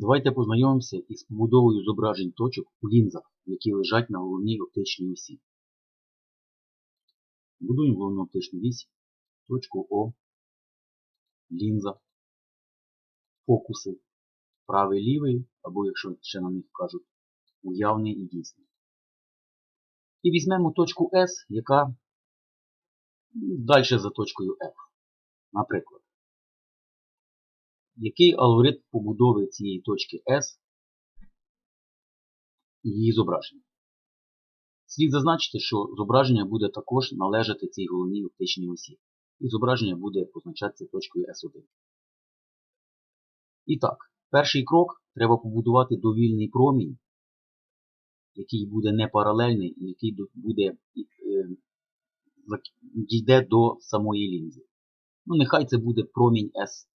Давайте познайомимося із побудовою зображень точок у лінзах, які лежать на головній оптичній осі. Будуємо головну оптичну вісь, точку О, лінза, фокуси, правий лівий, або якщо ще на них кажуть, уявний і дійсний. І візьмемо точку S, яка далі за точкою F. Наприклад, який алгоритм побудови цієї точки S і її зображення. Слід зазначити, що зображення буде також належати цій головній оптичній осі. І зображення буде позначатися точкою S1. І так, перший крок треба побудувати довільний промінь, який буде не паралельний і який буде, дійде до самої лінзи. Ну, нехай це буде промінь SK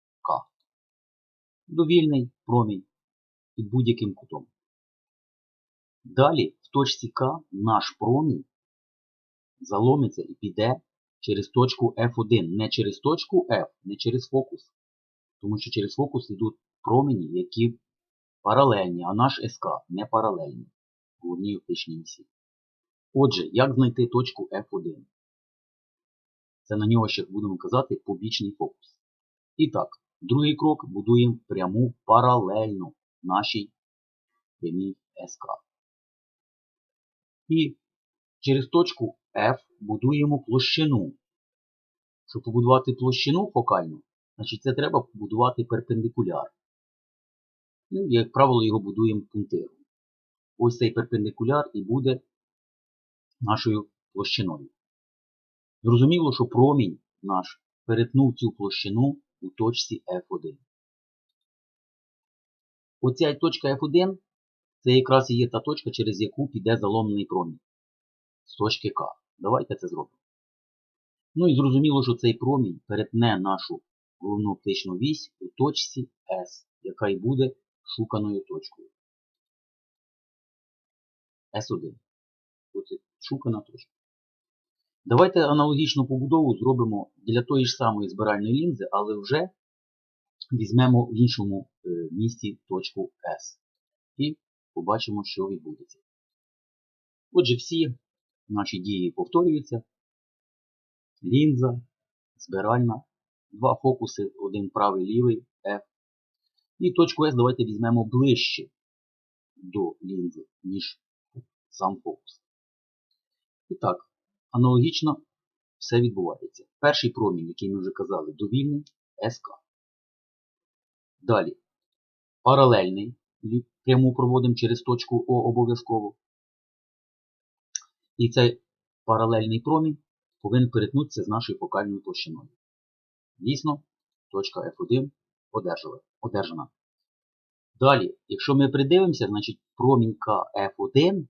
довільний промінь під будь-яким кутом. Далі в точці К наш промінь заломиться і піде через точку F1, не через точку F, не через фокус. Тому що через фокус йдуть промені, які паралельні, а наш СК не паралельний в головній оптичній осі. Отже, як знайти точку F1? Це на нього ще будемо казати побічний фокус. І так, Другий крок будуємо пряму паралельну нашій прямій СК. І через точку F будуємо площину. Щоб побудувати площину фокальну, значить це треба побудувати перпендикуляр. Ну, як правило, його будуємо пунктиром. Ось цей перпендикуляр і буде нашою площиною. Зрозуміло, що промінь наш перетнув цю площину у точці F1. Оця точка F1 це якраз і є та точка, через яку піде заломлений промінь з точки К. Давайте це зробимо. Ну і зрозуміло, що цей промінь перетне нашу головну оптичну вісь у точці S, яка і буде шуканою точкою. S1. Оце шукана точка. Давайте аналогічну побудову зробимо для тої ж самої збиральної лінзи, але вже візьмемо в іншому е, місці точку S. І побачимо, що відбудеться. Отже, всі наші дії повторюються. Лінза, збиральна, два фокуси, один правий лівий F. І точку S давайте візьмемо ближче до лінзи, ніж сам фокус. І так. Аналогічно все відбувається. Перший промінь, який ми вже казали, довільний СК. Далі паралельний, пряму проводимо через точку О обов'язково. І цей паралельний промінь повинен перетнутися з нашою фокальною площиною. Дійсно, точка F1 одержана. Далі, якщо ми придивимося, значить промінь КФ1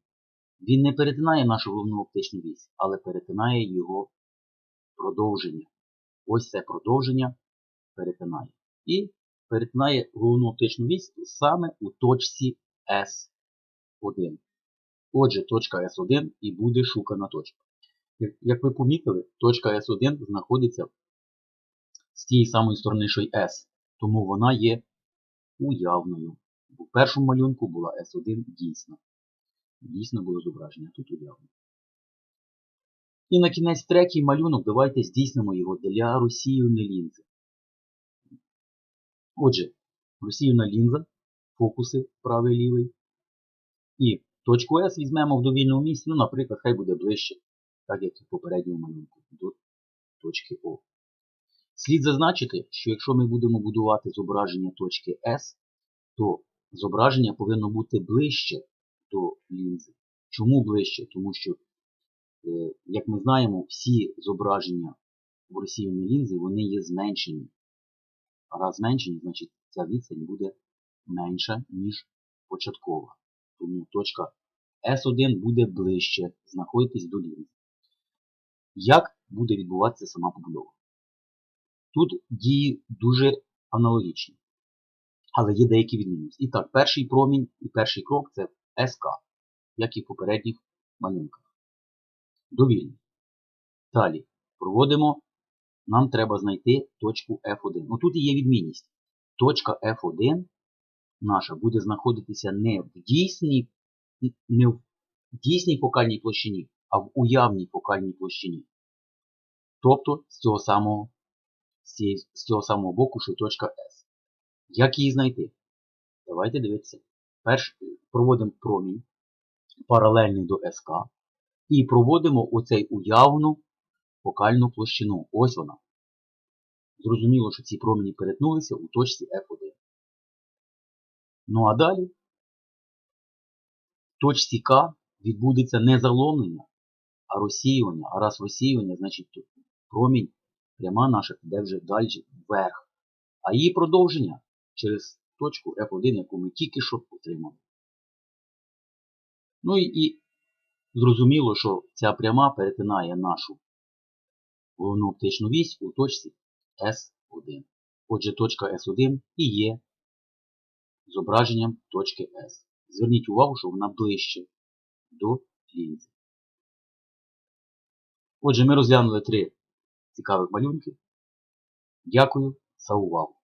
він не перетинає нашу головну оптичну вісь, але перетинає його продовження. Ось це продовження перетинає. І перетинає головну оптичну вісь саме у точці S1. Отже, точка S1 і буде шукана точка. Як ви помітили, точка S1 знаходиться з тієї самої сторони, що й S. Тому вона є уявною. У першому малюнку була S1 дійсна дійсно було зображення. Тут уявлено. І на кінець третій малюнок давайте здійснимо його для розсіювальної лінзи. Отже, розсіювальна лінза, фокуси правий лівий. І точку S візьмемо в довільному місці, ну, наприклад, хай буде ближче, так як і в попередньому малюнку, до точки О. Слід зазначити, що якщо ми будемо будувати зображення точки S, то зображення повинно бути ближче до лінзи. Чому ближче? Тому що, е, як ми знаємо, всі зображення в розсіяні лінзи вони є зменшені. А раз зменшені, значить ця відстань буде менша, ніж початкова. Тому точка S1 буде ближче знаходитись до лінзи. Як буде відбуватися сама побудова? Тут дії дуже аналогічні. Але є деякі відмінності. І так, перший промінь і перший крок це СК, як і в попередніх малюнках. Довільно. Далі проводимо. Нам треба знайти точку F1. Ну тут і є відмінність. Точка F1 наша буде знаходитися не в дійсній, не в дійсній фокальній площині, а в уявній фокальній площині. Тобто з цього самого, з цього самого боку, що точка S. Як її знайти? Давайте дивитися. Перш проводимо промінь паралельний до СК і проводимо оцей уявну фокальну площину. Ось вона. Зрозуміло, що ці промені перетнулися у точці F1. Ну а далі в точці К відбудеться не заломлення, а розсіювання. А раз розсіювання, значить тут промінь пряма наша піде вже далі вверх. А її продовження через точку F1, яку ми тільки що отримали. Ну і, і зрозуміло, що ця пряма перетинає нашу головну оптичну вісь у точці S1. Отже, точка S1 і є зображенням точки S. Зверніть увагу, що вона ближче до лінзи. Отже, ми розглянули три цікавих малюнки. Дякую за увагу.